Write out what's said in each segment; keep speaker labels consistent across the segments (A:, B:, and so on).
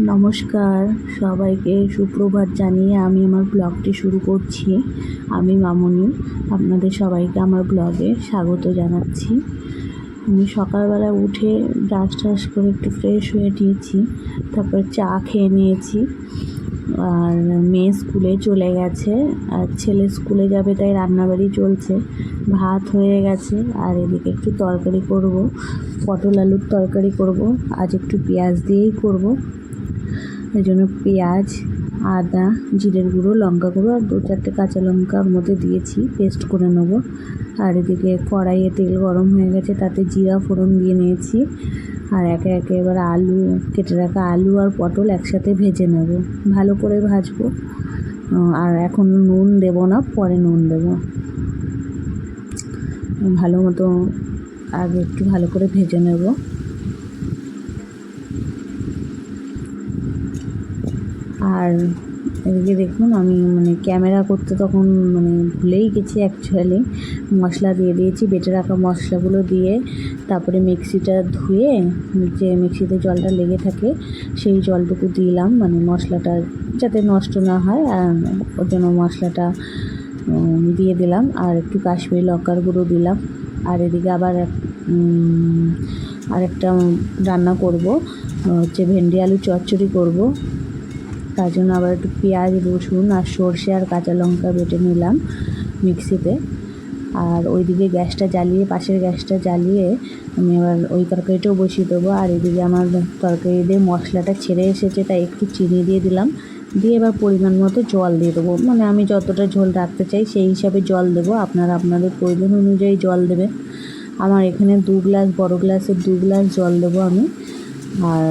A: নমস্কার, সবাইকে সুপ্রভাত জানিয়ে আমি আমার ব্লগটি শুরু করছি। আমি মামনি, আপনাদের সবাইকে আমার ব্লগে স্বাগত জানাচ্ছি। আমি সকালবেলা উঠে ব্রাশ টাস করে একটু ফ্রেশ হয়ে নিয়েছি, তারপর চা খেয়ে নিয়েছি। আর মেয়ে স্কুলে চলে গেছে, আর ছেলে স্কুলে যাবে তাই রান্নাবাড়ি চলছে। ভাত হয়ে গেছে, আর এদিকে একটু তরকারি করব, পটল আলুর তরকারি করব, আজ একটু পেঁয়াজ দিয়েই করব। এই জন্য পেঁয়াজ, আদা, জিরের গুঁড়ো, লঙ্কা গুঁড়ো আর দু চারটে কাঁচা লঙ্কার মধ্যে দিয়েছি, পেস্ট করে নেব। আর এদিকে কড়াইয়ে তেল গরম হয়ে গেছে, তাতে জিরা ফোড়ন দিয়ে নিয়েছি। আর একে একে এবার আলু, কেটে রাখা আলু আর পটল একসাথে ভেজে নেব। ভালো করে ভাজবো। আর এখন নুন দেব না, পরে নুন দেব। ভালো মতো আগে একটু ভালো করে ভেজে নেব। আর এদিকে দেখুন, আমি মানে ক্যামেরা করতে তখন মানে ভুলেই গেছি অ্যাকচুয়ালি মশলা দিয়ে দিয়েছি, বেটে রাখা মশলাগুলো দিয়ে, তারপরে মিক্সিটা ধুয়ে, যে মিক্সিতে জলটা লেগে থাকে, সেই জলটুকু দিলাম মানে মশলাটা যাতে নষ্ট না হয় ওর জন্য মশলাটা দিয়ে দিলাম, আর একটু কাশ্মীরি লঙ্কার গুঁড়ো দিলাম। আর এদিকে আবার আরেকটা রান্না করব, হচ্ছে ভেন্ডি আলু চচ্চড়ি করব। তার জন্য আবার একটু পেঁয়াজ, রসুন আর সর্ষে আর কাঁচা লঙ্কা বেটে নিলাম মিক্সিতে। আর ওইদিকে গ্যাসটা জ্বালিয়ে, পাশের গ্যাসটা জ্বালিয়ে আমি এবার ওই তরকারিটাও বসিয়ে দেবো। আর এদিকে আমার তরকারি দিয়ে মশলাটা ছেড়ে এসেছে, তাই একটু চিনি দিয়ে দিলাম। দিয়ে এবার পরিমাণ মতো জল দিয়ে দেবো। মানে আমি যতটা ঝোল রাখতে চাই সেই হিসাবে জল দেবো। আপনারা আপনাদের প্রয়োজন অনুযায়ী জল দেবেন। আমার এখানে দু গ্লাস, বড় গ্লাসের দু গ্লাস জল দেবো আমি। আর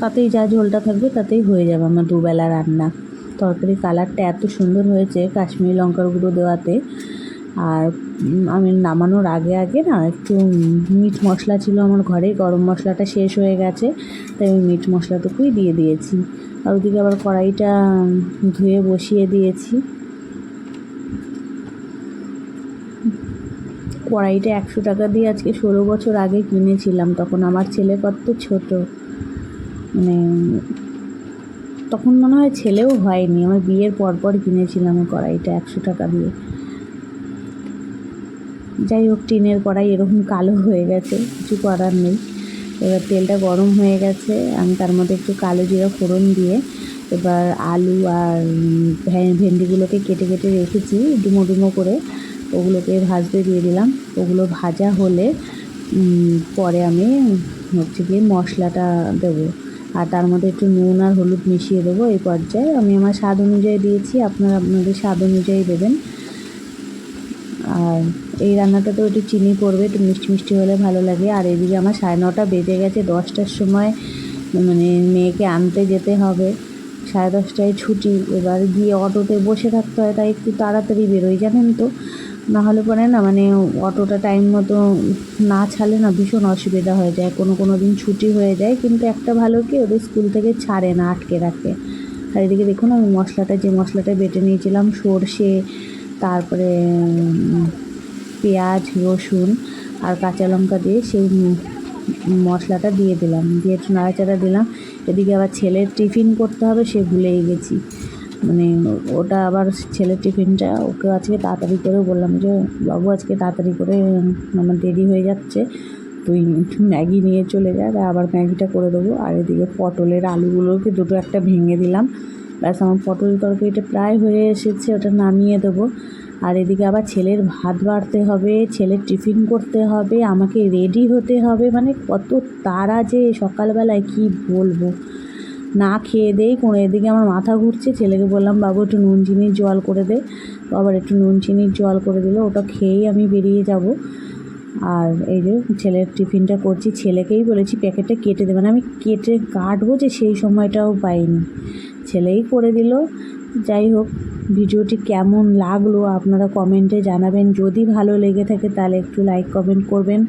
A: তাতেই যা ঝোলটা থাকবে তাতেই হয়ে যাবে আমার দুবেলা রান্না। তরকারি কালারটা এত সুন্দর হয়েছে কাশ্মীরি লঙ্কার গুঁড়ো দেওয়াতে। আর আমি নামানোর আগে আগে না একটু মিট মশলা ছিল আমার ঘরে, গরম মশলাটা শেষ হয়ে গেছে, তাই আমি মিট মশলাটুকুই দিয়ে দিয়েছি। আর ওদিকে আবার কড়াইটা ধুয়ে বসিয়ে দিয়েছি। কড়াইটা একশো টাকা দিয়ে আজকে ষোলো বছর আগে কিনেছিলাম, তখন আমার ছেলে কত ছোট। মানে তখন মনে হয় ছেলেও হয়নি, আমার বিয়ের পর পর কিনেছিলাম কড়াইটা একশো টাকা দিয়ে। যাই হোক, টিনের কড়াই এরকম কালো হয়ে গেছে, কিছু করার নেই। এবার তেলটা গরম হয়ে গেছে, আমি তার মধ্যে একটু কালো জিরা ফোড়ন দিয়ে এবার আলু আর ভেন্ডিগুলোকে কেটে কেটে রেখেছি, ডুমো ডুমো করে। ওগুলোকে ভাজতে দিয়ে দিলাম। ওগুলো ভাজা হলে পরে আমি হচ্ছে গিয়ে মশলাটা দেবো। আর তার মধ্যে একটু নুন আর হলুদ মিশিয়ে দেবো এই পর্যায়ে। আমি আমার স্বাদ অনুযায়ী দিয়েছি, আপনারা আপনাদের স্বাদ অনুযায়ী দেবেন। আর এই রান্নাটাতেও একটু চিনি পড়বে, একটু মিষ্টি মিষ্টি হলে ভালো লাগে। আর এদিকে আমার সাড়ে নটা বেজে গেছে, দশটার সময় মানে মেয়েকে আনতে যেতে হবে। সাড়ে দশটায় ছুটি, এবার গিয়ে অটোতে বসে থাকতে হয়, তাই একটু তাড়াতাড়ি বেরোই, জানেন তো। নাহলে পরে না মানে অটোটা টাইম মতো না ছাড়লে না ভীষণ অসুবিধা হয়ে যায়। কোনো কোনো দিন ছুটি হয়ে যায়, কিন্তু একটা ভালো কি ওদের স্কুল থেকে ছাড়ে না, আটকে রাখে। আর এদিকে দেখুন আমি মশলাটা, যে মশলাটা বেটে নিয়েছিলাম, সর্ষে, তারপরে পেঁয়াজ, রসুন আর কাঁচা লঙ্কা দিয়ে সেই মশলাটা দিয়ে দিলাম। দিয়ে একটু নাড়াচাড়া দিলাম। এদিকে আবার ছেলের টিফিন করতে হবে, সে ভুলেই গেছি। মানে ওটা আবার ছেলের টিফিনটা, ওকে আজকে তাড়াতাড়ি করে বললাম যে, বাবু, আজকে তাড়াতাড়ি করে আমার দেরি হয়ে যাচ্ছে, তুই ম্যাগি নিয়ে চলে যা আবার ম্যাগিটা করে দেবো। আর এদিকে পটলের আলুগুলোকে দুটো একটা ভেঙে দিলাম। ব্যাস, আমার পটল তরকারিটা প্রায় হয়ে এসেছে, ওটা নামিয়ে দেবো। আর এদিকে আবার ছেলের ভাত বাড়তে হবে, ছেলের টিফিন করতে হবে, আমাকে রেডি হতে হবে মানে কত তারা যে সকালবেলায়, কি বলব? না খেয়ে দেই কোনো এদিকে আমার মাথা ঘুরছে। ছেলেকে বললাম, বাবু, একটু নুন চিনির জল করে দে। তো আবার একটু নুন চিনির জল করে দিল। ওটা খেয়েই আমি বেরিয়ে যাব। আর এই যে ছেলের টিফিনটা করছি, ছেলেকেই বলেছি, প্যাকেটটা কেটে দেবে মানে আমি কেটে কাটবো যে সেই সময়টাও পাইনি। ছেলেই করে দিল। যাই হোক, ভিডিওটি কেমন লাগল আপনারা কমেন্টে জানাবেন। যদি ভালো লেগে থাকে তাহলে একটু লাইক, কমেন্ট করবেন,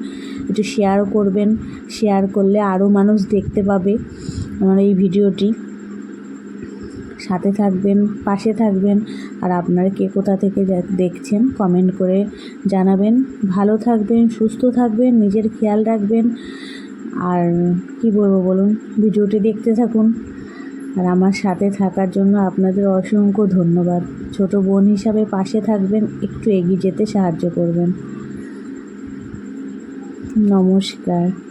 A: একটু শেয়ার করবেন। শেয়ার করলে আরও মানুষ দেখতে পাবে। আমার এই ভিডিওটি। সাথে থাকবেন, পাশে থাকবেন, আর আপনারা কে কোথা থেকে দেখছেন কমেন্ট করে জানাবেন। ভালো থাকবেন, সুস্থ থাকবেন, নিজের খেয়াল রাখবেন। আর কি বলব বলুন, ভিডিওটি দেখতে থাকুন। আর আমার সাথে থাকার জন্য আপনাদের অসংখ্য ধন্যবাদ। ছোট বোন হিসাবে পাশে থাকবেন, একটু এগিয়ে যেতে সাহায্য করবেন। নমস্কার।